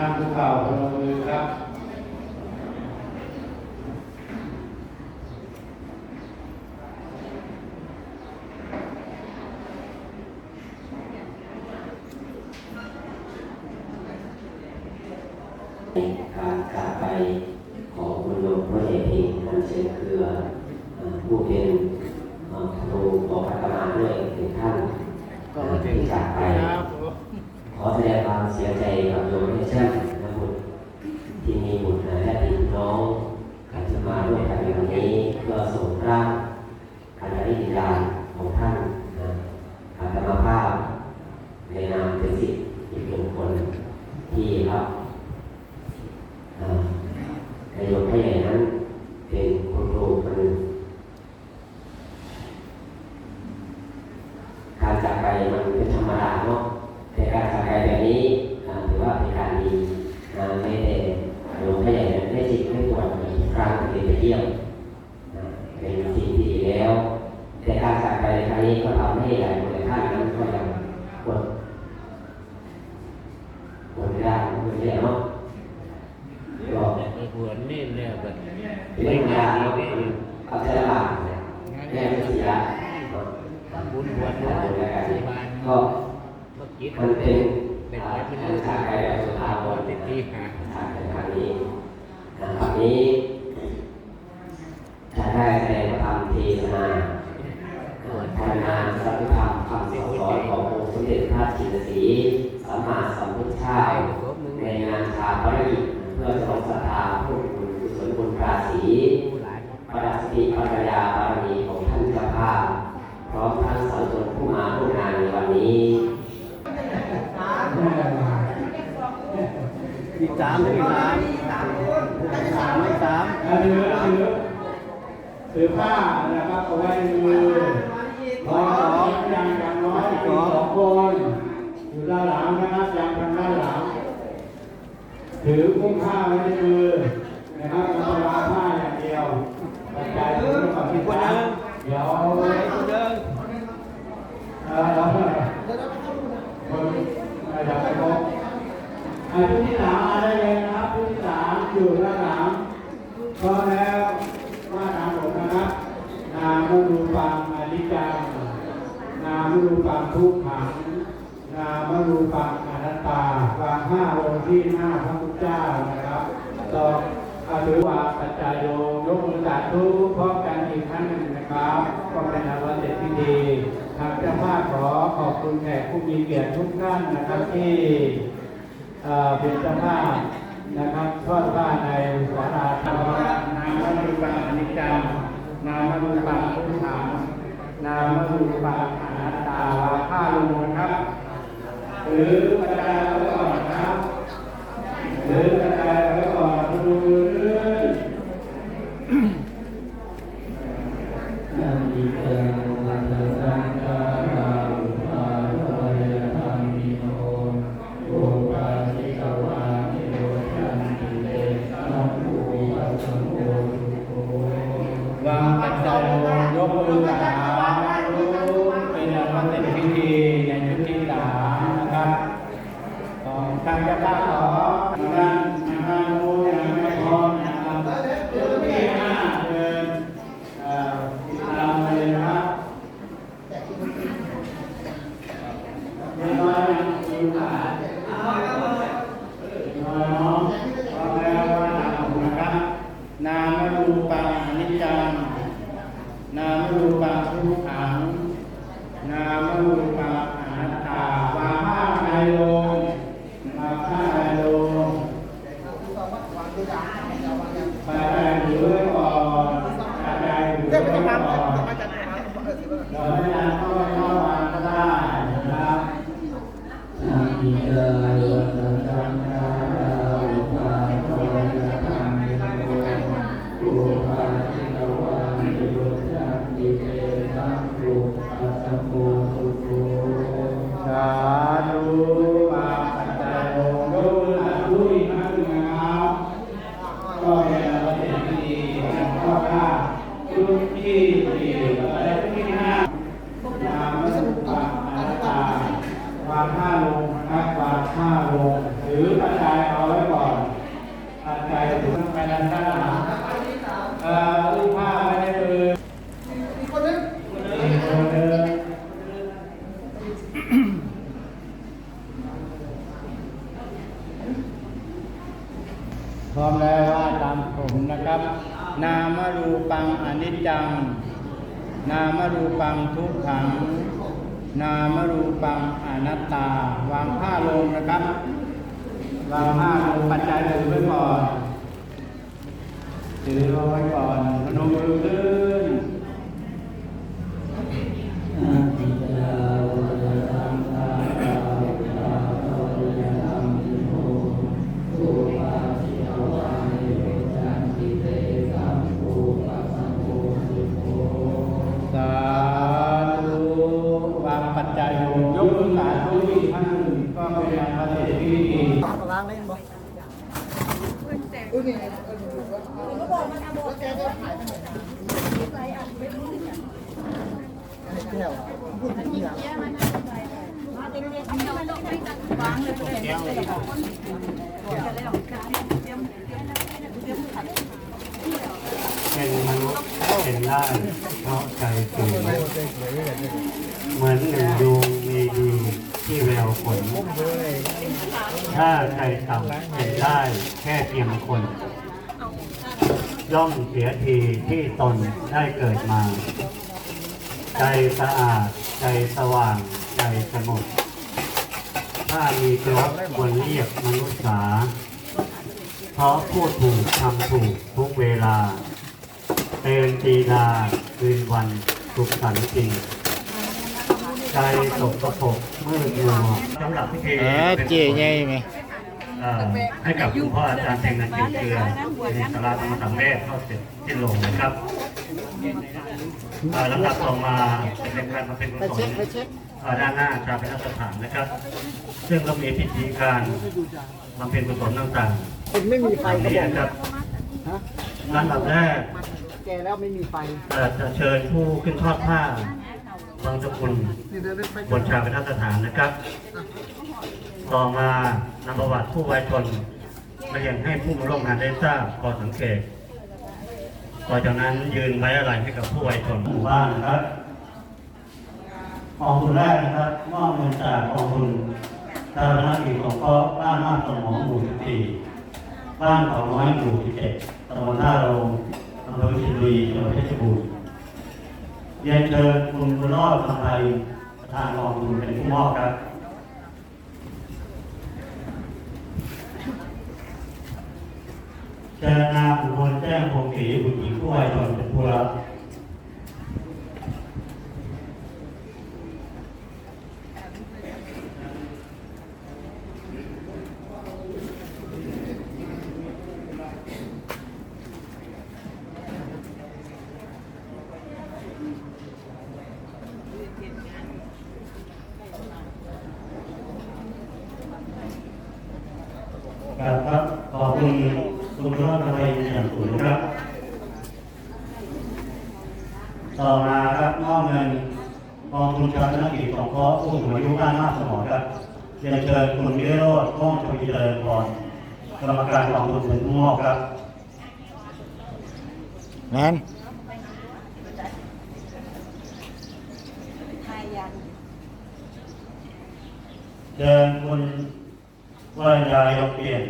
นั่งคุกเข่าพนมมือครับ การจากไปของคุณโยมพระเอกเองอันเชิญเครือเอ่อผู้เป็นเอ่อครูของพัฒนาด้วยถึงท่าน ก็ เอ่อ ถึง ที่จากไป ครับ ขอแสดงความเสียใจกับโยมให้เช่นนะบุตรที่มีบุตรและพี่น้องการจะมาร่วมกันในวันนี้เพื่อส่งร่างการได้ดินดาของท่านนะอาตมาภาพในนามเป็นสิทธิ์อีกหนึ่งคนที่รับ อ่านายกผู้ใหญ่นั้นเป็นคุณครูคนหนึ่ง การจากไปมันเป็นธรรมดาเนาะแต่การจากไปแบบนี้ถือว่าเป็นการดีอ่าไม่ได้นายกผู้ใหญ่ได้จิตไม่ปวดอีกครั้งเป็นไปเยี่ยมเป็นสิ่งที่ดีแล้ว แต่การจากไปในครั้งนี้ก็ทำให้หลายคนท่านนั้นก็ยังปวดปวดไม่ได้ปวดไม่ได้เนาะก็ ไอ้หัวนี่เนี่ยแบบ เรื่องงานเราเอาใช้ละบาทแม่ไม่เสีย ทำบุญหัวน้อยที่บ้าน ก็ เมื่อกี้มันเป็นเป็นอ่าอะไรเป็นทางฉากไปแบบสุภาพตบอนนติดที่หาฉากในครั้งนี้นะครั้งนี้จะได้แสดงธรรมทศนาเอ่อทานาสัพพิธรรมคำสอนขององค์สมเด็จพระจินสีสัมมาสัมพุทธเจ้าในงานชาปนกิจเพื่อทรงศรัทธาผู้บุญกุศลบุญราศี ผู้หลาย พระราชนีปัญญาบารมีของท่านเจ้าภาพพร้อมทั้งสาธุชนผู้มาร่วมงานในวันนี้ อีก สามอีกสามสามอีกสามถือถือถือผ้านะครับเอาไว้ในมือร้อยสองยังอย่างน้อยสองคนอยู่ด้านหลังนะครับยังทางด้านหลัง ถือพุ่งผ้าไว้ในมือนะครับเราจะวางผ้าอย่างเดียวกระจายมือกับที่คนนึงเดี๋ยวคนนึงเออคนอยากไปพบอ่าผู้ที่สามมาได้เลยนะครับผู้ที่สามอยู่ด้านหลังพร้อมแล้วว่าตามผมนะครับ นามรูปังอนิจจังนามรูปัง ทุกขังนามรูปังอนัตตาวางห้าลงที่หน้าพระพุทธเจ้านะครับต่ออาถือว่าปัจจัยโยยกมือสาธุพร้อมกันอีกครั้งหนึ่งนะครับก็เป็นอาวัตเสร็จที่ดีทางเจ้าภาพขอขอบคุณแขกผู้มีเกียรติทุกท่านนะครับที่เอ่อเป็นเจ้าภาพนะครับทอดผ้าในสาราธรรมนามรูปังอนิจจังนามรูปังทุกขัง นามรูปังอนัตตาวาผ้าลงนะครับ หรือกระจายไว้ก่อนนะครับ หรือกระจายไว้ก่อน วางผ้าลงนะครับวางห้าลงปัจจัยถือไว้ก่อนถือไว้ก่อนพนมมือขึ้น เหมือนหนึ่งดวงมีดีที่แววผลถ้าใจต่ำเป็นได้แค่เพียงคน ย่อมเสียทีที่ตนได้เกิดมา ใจสะอาด ใจสว่าง ใจสงบถ้ามีครบควรเรียกมนุษย์สา เพราะพูดถูกทำถูกทุกเวลาเตือนตีดาคืนวัน สุขสันต์จริงใจสกปรกมืดมัวสำหรับพิธีเออเจ๊ใหญ่ไหมเอ่อให้กับคุณพ่ออาจารย์เทงนันจิวเกลือในสาราธรรมสังเวชก็เสร็จสิ้นลงนะครับเอ่อลำดับต่อมาเป็นการมาเป็นกุไปศเช็ลคไปเช็คเอ่อด้านหน้าอาจารย์เป็นสถานนะครับ ซึ่งก็มีพิธีการมาเป็นกุศลต่างๆคนไม่มีไฟอันก็นี้บอกนะครับฮะลำดับแรกแกแล้วไม่มีไฟเอ่อจะเชิญผู้ขึ้นทอดผ้าบางสกุลนี่เดินไปบนชาเป็นสถานนะครับ ต่อมานำประวัติผู้ไว้ชนมาเรียนให้ผู้มาร่วมงานได้ทราบพอสังเกตต่อจากนั้นยืนไว้อะไรให้กับผู้ไว้ชนหมู่บ้านนะครับกองทุนแรกนะครับมอบเงินจากกองทุนชาวนกิจของพ่อบ้านมาสมองหมู่สิบสี่บ้านเขาน้อยหมู่สิบเจ็ดตำบลท่าโรง อำเภอชิบุรีจังหวัดเพชรบูรณ์เรียนเชิญคุณบุญรอดคำไทยประธานกองทุนเป็นผู้มอบครับเชิญนางอุบลแจ้งพงศรีบุตรหญิงผู้วัยชนเป็นผู้รับครับขอบคุณคุณรอดคำไทยอย่างสูงนะครับ ต่อมาครับมอบเงินกองทุนชาตินกิจของเคราะห์ผู้สูงอายุด้านหน้าสมองครับเรียนเชิญคุณวิโรจน์ก้องชวีเจริญพรกร รมการกองทุนเป็นผู้มอบครับนั่นเชิญคุณวรยายกเปลี่ยน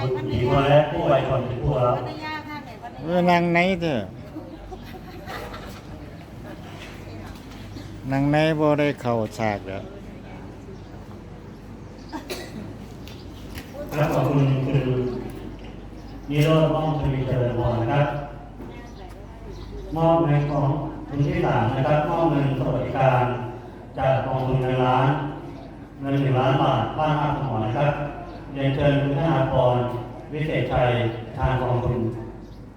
บุตรหญิงวและผู้วัยชนเป็นผู้รับเออนั่งไหนเถอะนั่งไหนบ่ได้เข้าฉากแล้วและขอบคุณคุณ นิโรธก้องชวีเจริญพรนะครับมอบเงินของทุนที่สามนะครับมอบเงินสวัสดิการจากกองทุนเงินล้านเงินหนึ่งล้านบาทบ้านอาสมอนะครับเรียนเชิญคุณธนาพรวิเศษชัยทางกองทุน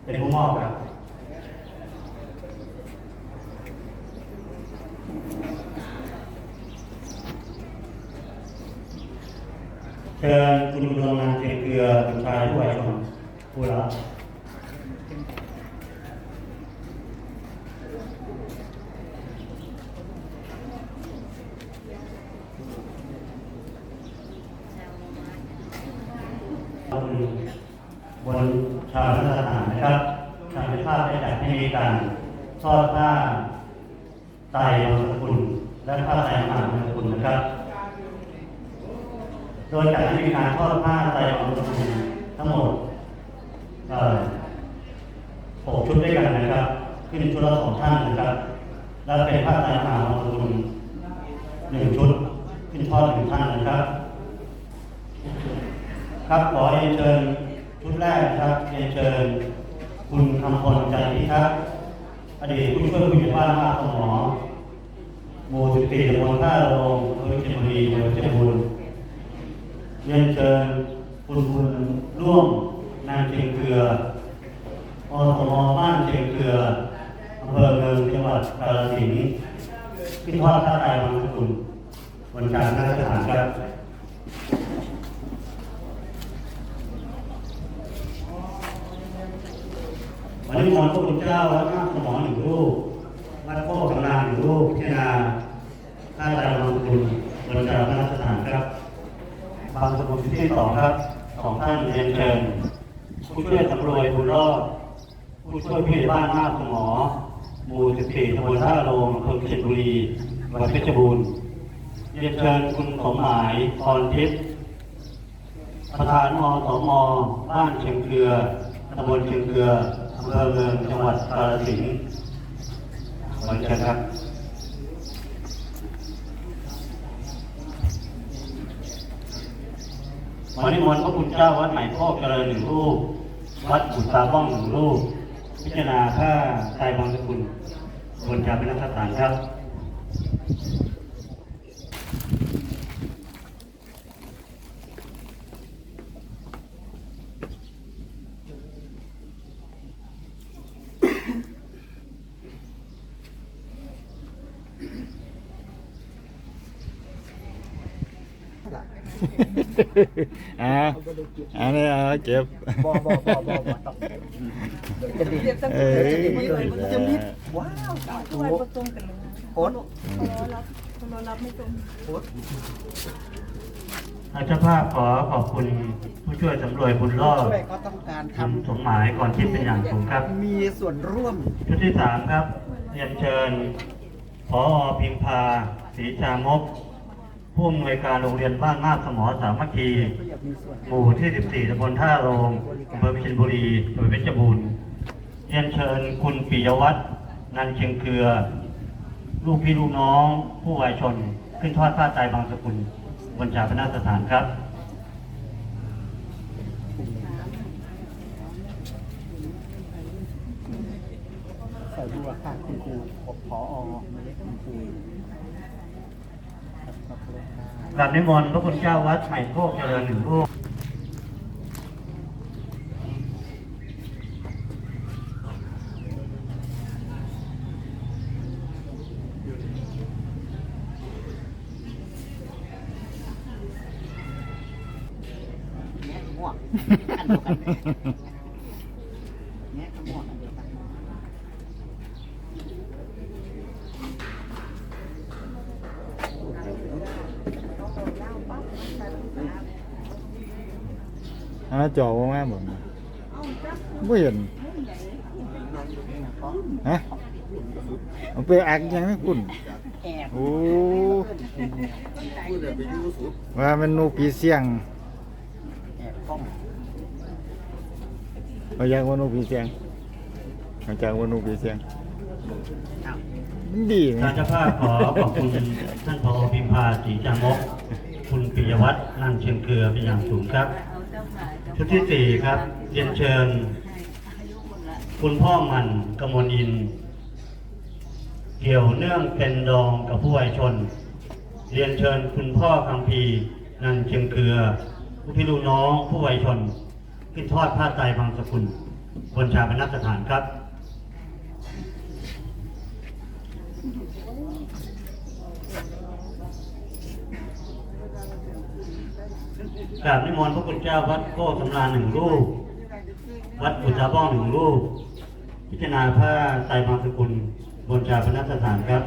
เป็นผู้มอบครับเชิญคุณดวงนางเกเกลือบุตรชายผู้วัยชน ผู้รับบนชาวสถานนะครับทางภาพได้จัดให้มีการทอดผ้าไตรบางสกุลและผ้าไตรมหาบางสกุลนะครับ โดยจัดให้มีการทอดผ้าไตรบางสกุลทั้งหมด หกชุดด้วยกันนะครับ ขึ้นชุดละสองท่านนะครับ แล้วเป็นผ้าไตรมหาของคุณหนึ่งชุด ขึ้นทอดหนึ่งท่านนะครับ ครับขอเรียนเชิญชุดแรกนะครับเรียนเชิญ คุณคำพลใจพิทักษ์อดีตผู้ช่วยผู้ใหญ่บ้านมาสมอหมู่สิบสี่ตำบลท่าโรงอำเภอเชียงบุรีจังหวัดเพชรบูรณ์เรียนเชิญคุณบุญร่วมางเชียงเกลืออสมบ้านเชียงเกลืออำเภอเมืองจังหวัดกาฬสินธุ์ขึ้นทอดท่าไตรบางสกุลวันจันทร์หน้าสถานครับวันนี้มนพระคุณเจ้าวัดหน้าสมอหนึ่งรูปวัดโคกกำลางหนึ่งรูปที่นาท่าตาลงคุณบนจารณสถานครับ บางสกุลที่สองครับ ของท่านเรียนเชิญ ผู้ช่วยสำรวยบุญรอดผู้ช่วยผู้ใหญ่บ้านหน้าสมอหมู่14ตำบลท่าโรงอำเภอเชียงบุรีจังหวัดเพชรบูรณ์เรียนเชิญคุณสมหมายพรทิพย์ประธานมสมบ้านเชียงเกลือตำบลเชียงเกลืออำเภอเมืองจังหวัดกาฬสินธุ์วันเชิญครับวันนี้มนต์พระคุณเจ้าวัดใหม่โคกเจริญหนึ่งรูป วัดขุนตาบ้องหนึ่งรูป พิจารณาผ้าไตรบางสกุลบนจาเป็นนักสถานครับ อ่าอันนี้เอาเก็บบ่บ่บ่บ่บ่ต้องจะดีเอ้ยจะมิดว้าวสาธุช่วยประตรงกันเลยโอ๊ตเรารับรารับไม่ตรงโอ๊ตอาจารย์ภาพขอขอบคุณผู้ช่วยสำรวยบุญรอดก็ต้องการทำสมหมายก่อนที่เป็นอย่างสูงครับ มีส่วนร่วมชุดที่สามครับเรียนเชิญพอพิมพาศรีจามก ผู้อำนวยการโรงเรียนบ้านมาบสมอสามัคคี หมู่ที่ 14ตำบลท่าโรงอำเภอพิชินบุรีจังหวัดเพชรบูรณ์เรียนเชิญคุณปิยวัฒน์นันเชียงเกลือ ลูกพี่ลูกน้อง ผู้วายชน ขึ้นทอดผ้าไตรบางสกุลบนจาพนาสถานครับใส่ดูราคาคุณครูพอไม่ได้คุณครูขอบคุณค่ะ กราบนิมนต์พระคุณเจ้าวัดใหม่โคกเจริญหนึ่งรูป แง่ม่วงอันเดียวกันแง่ม่วงอันเดียวกัน อาจอว่ามาบ่บ่เห็นฮะเอาไปอักยังไม่คุณแอบโอ้ว่ามันนูปีเสียงแอบฟ้องเอาอยางว่านูปีเสียงเอาจากว่านูปีเสียงมันดีไหมทางเจ้าภาพขอขอบคุณท่านพอพิมพาศรีจามกคุณปิยวัฒน์นั่งเชียงเกลือเป็นอย่างสูงครับ ชุดที่สี่ครับเรียนเชิญ คุณพ่อมันกมลอิน เกี่ยวเนื่องเป็นดองกับผู้วายชน เรียนเชิญคุณพ่อคำพีนันเชียงเกลือ ผู้พี่ลูกน้องผู้วายชน ขึ้นทอดผ้าไตรบางสกุลบนชาปนสถานครับ กราบนิมนต์พระคุณเจ้าวัดโคกสำราญหนึ่งรูป วัดอุตสาบ้องหนึ่งรูป พิจารณาผ้าไตรบางสกุลบนชาพนสถานครับ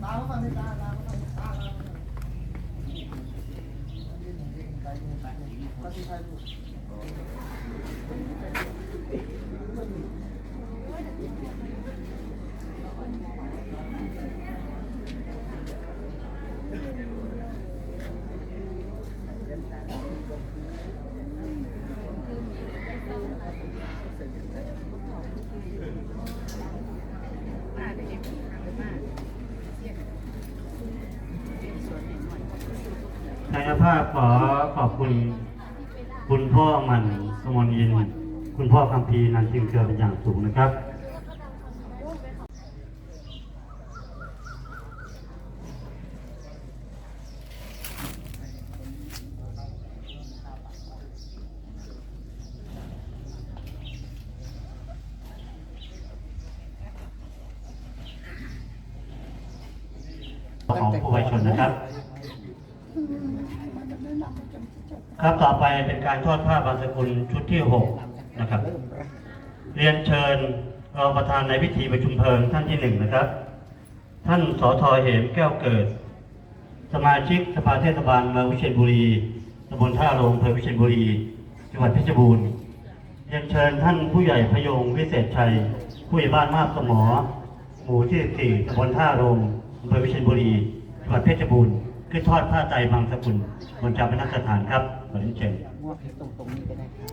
เา กายภาพขอขอบคุณ คุณพ่อมันสมนอิน คุณพ่อคำพีร์นันจึงเกิดเป็นอย่างสูงนะครับ ของผู้วายชนนะครับ ครับต่อไปเป็นการทอดผ้าบางสกุลชุดที่หกนะครับ เรียนเชิญรองประธานในพิธีประชุมเพลิงท่านที่หนึ่งนะครับ ท่านสอทอเหมแก้วเกิด สมาชิกสภาเทศบาลเมืองวิเชียรบุรีตำบลท่าโรงอำเภอวิเชียรบุรี จังหวัดเพชรบูรณ์เรียนเชิญท่านผู้ใหญ่พยงวิเศษชัย ผู้ใหญ่บ้านมาบสมอ หมู่ที่14ตำบลท่าโรงอำเภอวิเชียรบุรี จังหวัดเพชรบูรณ์ขึ้นทอดผ้าไตบางสกุลบนจาพนักสถานครับ อเรียนเชิญงวดตรงตรงนี้ก็ได้ครับ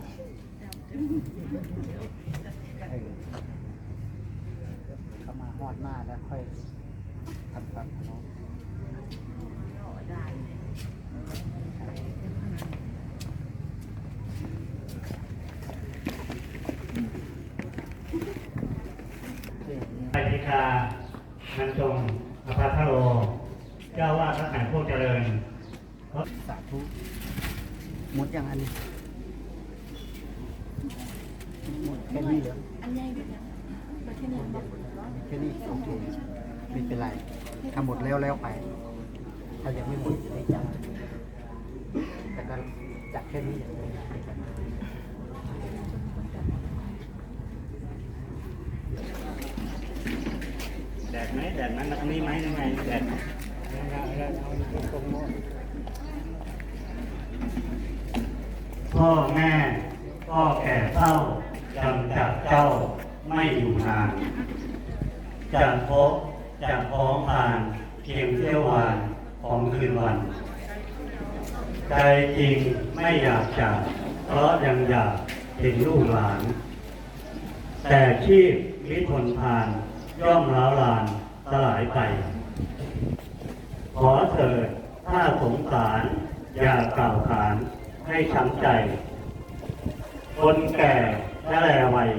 เข้ามาฮอดหน้าแล้วค่อยทำครับน้องไปพิกานันจงอภาทโร เจ้าวาดพระแห่งพวกเจริญสาธุ หมดยังอันนี้หมดแค่นี้เหรออันใหญ่ด้วยนะประเทศนี้บอกแค่นี้โอเคไม่เป็นไรถ้าหมดแล้วแล้วไป ถ้ายังไม่หมดไม่จับแต่ก็จับแค่นี้อย่างเดียวแดดไหมแดดไหมมาทางนี้ไหมยังไงแดดไหม พ่อแม่พ่อแก่เฒ่าจำจากเจ้าไม่อยู่นานจะพบจะพ้องผ่านเพียงเที่ยววานของคืนวัน ใจจริงไม่อยากจากเพราะยังอยากเห็นลูกหลาน แต่ชีพวิทนผ่านย่อมร้าวลานสลายไป ขอเถิดถ้าสงสาร อย่ากล่าวขาน ให้ช้ำใจ คนแก่และแลวัย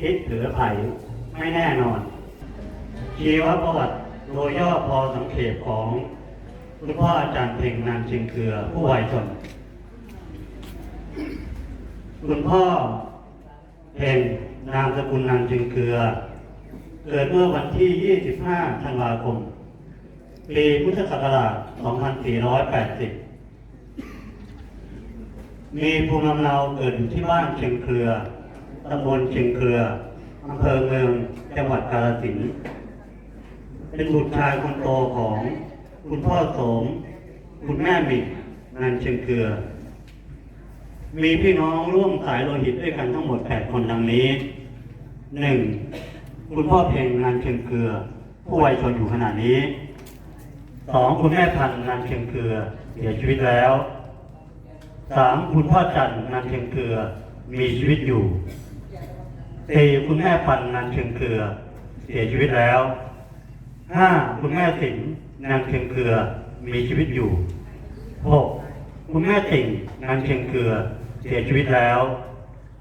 คิดหลือไผ่ไม่แน่นอน ชีวประวัติโดยย่อพอสังเขปของคุณพ่ออาจารย์เพ่งนานชิงเกลือผู้วัยชน คุณพ่อเพ่งนามสกุลนานชิงเกลือ เกิดเมื่อวันที่ 25 ธันวาคม ปีพุทธศักราช 2480 มีภูมิลำเนาเกิดอยู่ที่บ้านเชียงเครือตำบลเชียงเครืออำเภอเมืองจังหวัดกาฬสินธุ์เป็นบุตรชายคนโตของคุณพ่อโสม คุณแม่หมิ่งนันเชียงเครือ มีพี่น้องร่วมสายโลหิตด้วยกันทั้งหมด 8 คนดังนี้หนึ่งคุณพ่อเพ็งนันเชียงเครือ ผู้วัยชนอยู่ขณะนี้สองคุณแม่พันธ์นันเชียงเครือ เสียชีวิตแล้ว สามคุณพ่อจันนันเชียงเครือ มีชีวิตอยู่สี่คุณแม่พันนันเชียงเครือ เสียชีวิตแล้วห้าคุณแม่สิงห์นางเชียงเครือ มีชีวิตอยู่หกคุณแม่ติ่งนางเชียงเครือ เสียชีวิตแล้ว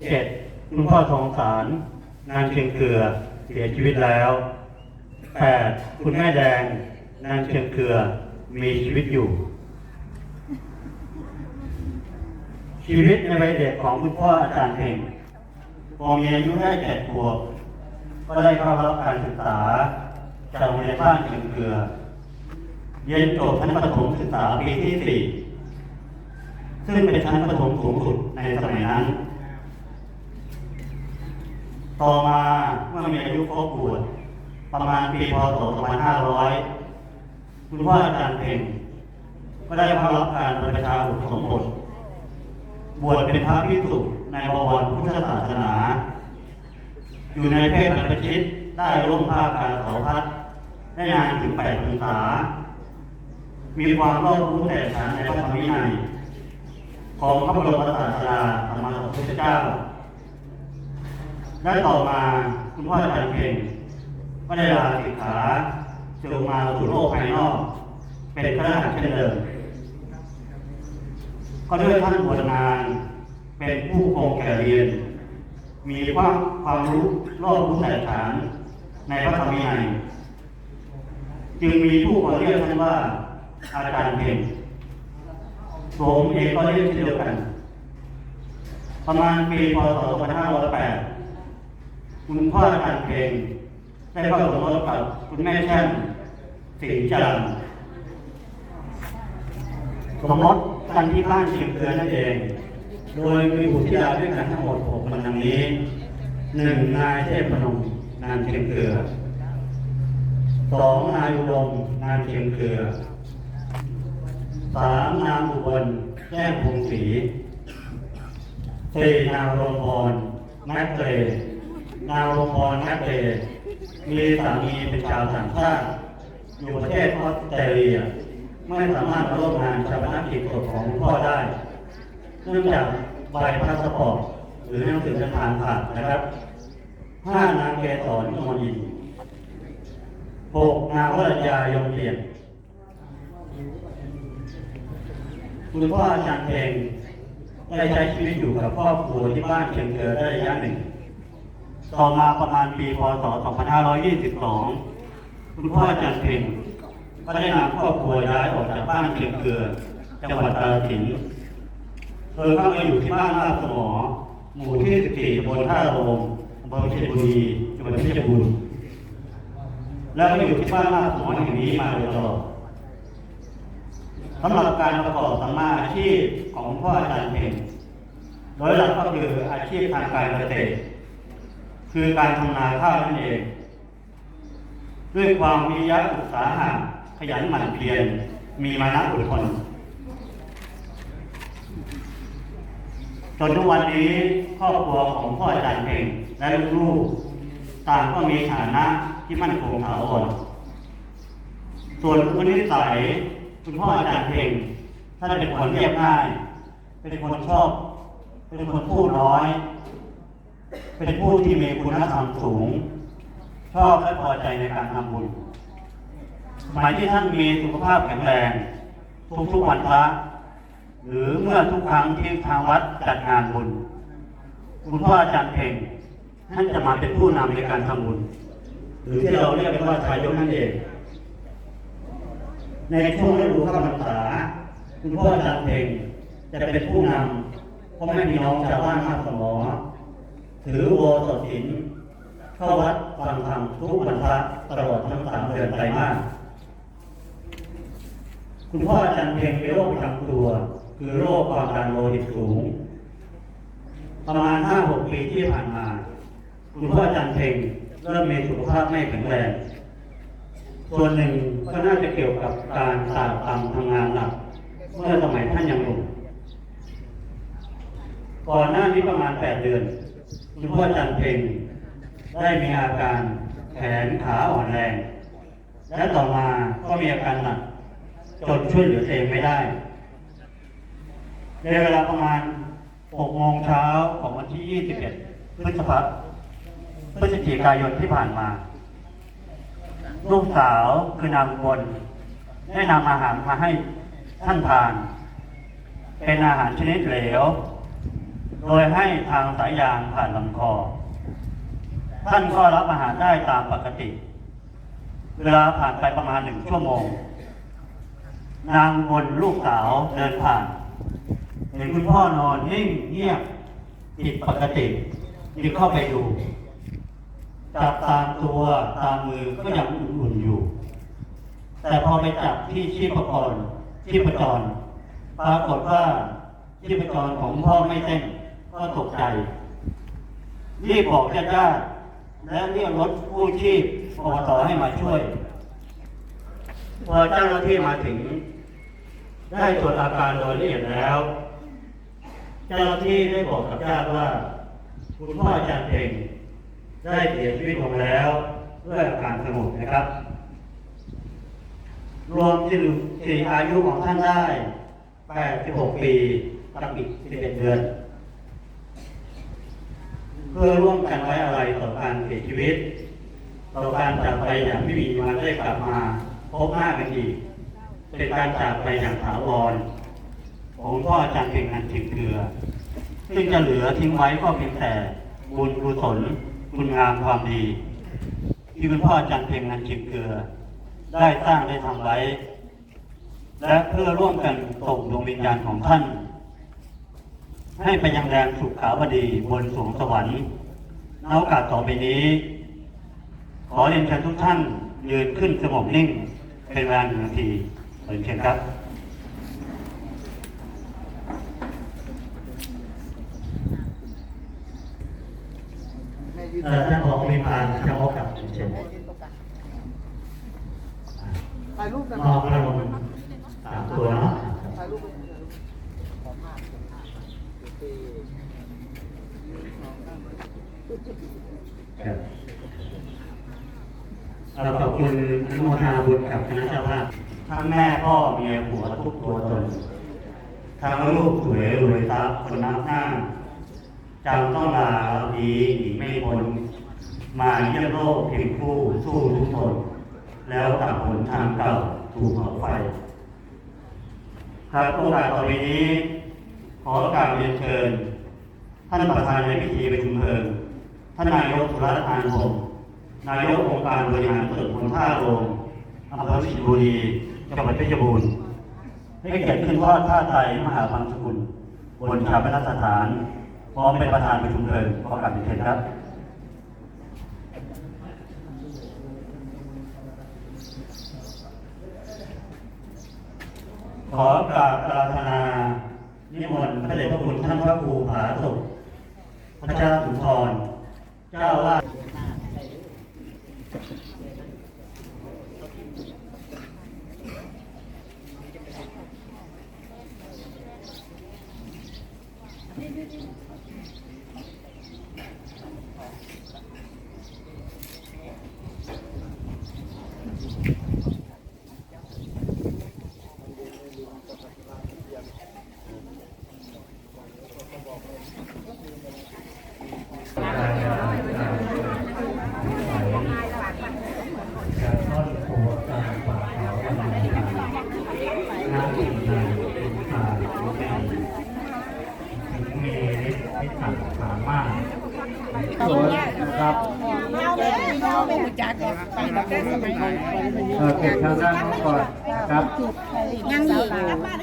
เจ็ดคุณพ่อทองสารนางเชียงเครือ เสียชีวิตแล้วแปดคุณแม่แดงนางเชียงเครือ มีชีวิตอยู่ ชีวิตในวัยเด็กของคุณพ่ออาจารย์เพ่งพอมีอายุได้เจ็ดขวบก็ได้เข้ารับการศึกษาจากโรงเรียนบ้านเชียงเกลือ เรียนจบชั้นประถมศึกษาปีที่สี่ซึ่งเป็นชั้นประถมสูงสุดในสมัยนั้น ต่อมาเมื่อมีอายุครบบวชประมาณปีพศ 2500 คุณพ่ออาจารย์เพ็งก็ได้เข้ารับการบรรพชาอุปสมบท บวชเป็นพระภิกษุในบวรพุทธศาสนา อยู่ในเพศบรรพชิตได้ร่วมผ้ากาเขาพัดได้นานถึงแปดพรรษา มีความรอบรู้แต่ฉันในพระธรรมวินัยของพระบรมศาสดาสมมาสัมพุทธเจ้าได้ต่อมาคุณพ่ออาจารย์เพ่งก็ได้ลาสิกขาจึงมาสู่โลกภายนอก เป็นพระราชเช่นเดิม ก็ด้วยท่านบวชนาน เป็นผู้คงแก่เรียน มีความความรู้รอบรู้แตกฐานในพระธรรมวินัยจึงมีผู้คนเรียกท่านว่าอาจารย์เพ็ญตัวผมเองก็เรียกเช่นเดียวกัน ประมาณปีพศ2508คุณพ่ออาจารย์เพ็ญได้เข้าสมรสกับคุณแม่แช่มสิงจันทร์สมรส กันที่บ้านเชียงเกลือนั่นเอง โดยมีบุตรธิดาด้วยกันทั้งหมดหกคนดังนี้หนึ่งนายเทพพนมนามเชียงเกลือสองนายอุดมนามเชียงเกลือสามนางอุบลแจ้งพงศรีสี่นางรมพรแมตเตรนางรมพรแมตเตรมีสามีเป็นชาวต่างชาติอยู่ประเทศออสเตรเลีย ไม่สามารถร่วมงานชาปนกิจศพของคุณพ่อได้ เนื่องจากใบพาสปอร์ตหรือหนังสือเดินทางขาดนะครับห้านางเกศรกมลอินหกนางวรัญญายงเพียรคุณพ่ออาจารย์เพลงได้ใช้ชีวิตอยู่กับครอบครัวที่บ้านเชียงเกลือได้ระยะหนึ่ง ต่อมาประมาณปีพศ 2522 คุณพ่ออาจารย์เพลง ก็ได้นำครอบครัวย้ายออกจากบ้านเชียงเกลือจังหวัดกาฬสินเธอเข้ามาอยู่ที่บ้านลาดสมอหมู่ที่ 14ตำบลท่าโรมอำเภอเพชรบุรีจังหวัดเพชรบูรณ์แล้วก็อยู่ที่บ้านลาดสมอแห่งนี้มาโดยตลอดสำหรับการประกอบสัมมาอาชีพของพ่ออาจารย์เพงโดยหลักก็คืออาชีพทางการเกษตร คือการทำนาข้าวนั่นเอง ด้วยความวิริยะอุตสาหะ ขยันหมั่นเพียรมีมานะอดทนจนทุกวันนี้ครอบครัวของพ่ออาจารย์เพงและลูกๆต่างก็มีฐานะที่มั่นคงถาวรส่วนคุณนิสัยคุณพ่ออาจารย์เพงท่านเป็นคนเรียบง่าย เป็นคนชอบ เป็นคนพูดน้อย เป็นผู้ที่มีคุณธรรมสูง ชอบและพอใจในการทำบุญ สมัยที่ท่านมีสุขภาพแข็งแรง ทุกๆวันพระหรือเมื่อทุกครั้งที่ทางวัดจัดงานบุญ คุณพ่ออาจารย์เพ่งท่านจะมาเป็นผู้นำในการทำบุญ หรือที่เราเรียกกันว่าชายยกนั่นเอง ในช่วงฤดูข้าพรรษาคุณพ่ออาจารย์เพ่งจะเป็นผู้นำพ่อแม่พี่น้องชาวบ้านมาสมอถือโบสถศิลเข้าวัดฟังธรรมทุกวันพระตลอดทั้งสามเดือนไตรมาส คุณพ่ออาจารย์เพียงมีโรคประจำตัว คือโรคความดันโลหิตสูง ประมาณห้าหกปีที่ผ่านมา คุณพ่ออาจารย์เพ่งเริ่มมีสุขภาพไม่แข็งแรงส่วนหนึ่งก็น่าจะเกี่ยวกับการตากตำทำงานหนักเมื่อสมัยท่านยังหนุ่มก่อนหน้านี้ประมาณแปดเดือนคุณพ่ออาจารย์เพ่งได้มีอาการแขนขาอ่อนแรง และต่อมาก็มีอาการหนัก จนช่วยเหลือตัวเองไม่ได้ในเวลาประมาณ 6 โมงเช้าของวันที่ 21 พฤษภาพฤศจิกายนที่ผ่านมา ลูกสาวคือนางอุบลได้นำอาหารมาให้ท่านทาน เป็นอาหารชนิดเหลว โดยให้ทางสายยางผ่านลำคอ ท่านก็รับอาหารได้ตามปกติ เวลาผ่านไปประมาณหนึ่งชั่วโมง นางบนลูกสาวเดินผ่านเห็นคุณพ่อนอนนิ่งเงียบผิดปกติจึงเข้าไปดู จับตามตัวตามมือก็ยังอุ่นๆอยู่ แต่พอไปจับที่ชีพจรชีพจร ปรากฏว่าชีพจรของพ่อไม่เต้นก็ตกใจ รีบบอกญาติๆและเรียกรถกู้ชีพอบตให้มาช่วย พอเจ้าหน้าที่มาถึง ได้ตรวจอาการโดยละเอียดแล้ว เจ้าหน้าที่ได้บอกกับญาติว่า คุณพ่ออาจารย์เพ่งได้เสียชีวิตลงแล้วด้วยอาการสงบนะครับ รวมที่สี่อายุของท่านได้ 86 ปีกับอีก11 เดือน เพื่อร่วมกันไว้อะไรต่อการเสียชีวิต ต่อการจากไปอย่างไม่มีวันได้กลับมาพบหน้ากันอีก เป็นการจากไปอย่างถาวรของพ่ออาจารย์เพ่งนันถิงเกลือ ซึ่งจะเหลือทิ้งไว้ก็เพียงแต่บุญกุศลคุณงามความดี ที่คุณพ่ออาจารย์เพ่งนันถิงเกลือ ได้สร้างได้ทำไว้ และเพื่อร่วมกันส่งดวงวิญญาณของท่าน ให้ไปยังแดนสุขาวดีบนสวงสวรรค์นโอกาสต่อไปนี้ ขอเรียนเชิญทุกท่านยืนขึ้นสงบนิ่ง เป็นเวลาหนึ่งนาที เรียนเชิญครับเอ่อท่านผอมีพานจะพบกับเชิญถ่ายรูปกันมอบพระบรมสามตัวเนาะถ่ายรูปกันขอภาพที่ครับ เราขอบคุณอนุโมทนาบุญกับคณะเจ้าภาพทั้งแม่พ่อเมียผัวทุกตัวตนทั้งลูกสวยรวยทรัพย์คนนับหน้าจำต้องลาดีหนีไม่พ้นมาเยี่ยมโลกเพียงคู่สู้ทุกทนแล้วกลับหนทางเก่าถูกเผาไฟ ครับโอกาสต่อไปนี้ ขอกาบเรียนเชิญ ท่านประธานในพิธีประชุมเพลิงท่านนายกสุรัตน์อานพงศ์ นายกองค์การบริหารส่วนคนท่าโรงอำเภอสิงห์บุรีจังหวัดเพชรบูรณ์ให้เกียรติขึ้นทอดผ้าไตรมหาพังสกุลบนชาปนสถานพร้อมเป็นประธานประชุมเพลิงขอกราบเรียนเชิญครับขอกราบอาราธนานิมนต์พระเดชพระคุณท่านพระครูผาสุขพระเจ้าสุนทรเจ้าอาวาด การทอดโคการฝากเขาวันนี้น้ำอิ่มในตาแม่ถึงมีฤทธิ์ที่ต่างสามารถ ครับ เราเลย เราไม่รู้จักไปเราได้สมัยก่อนเออเก็บทางด้านนู้นก่อนครับ ยังอีก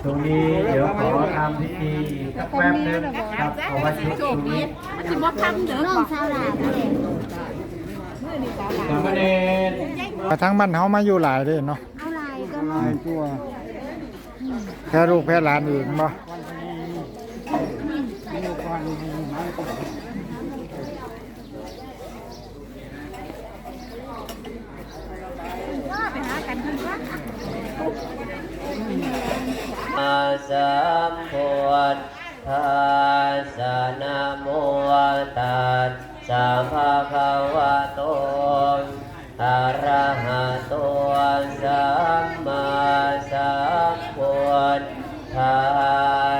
ตรงนี้เดี๋ยวขอทำพิธีสักแป๊บนึงครับเอาไว้ชุดตรงนี้มันจะมาทำเด้อน้องสาวหลานเลยสามเณรแต่ทั้งบ้านเฮามาอยู่หลายเด้เนาะเอาลายก็หลายตัวแค่ลูกแค่หลานอีกบ่ สัมพุทธาสนะโมตาสสัมภะควะโตอะระหะโตสัมมาสัมพุทธา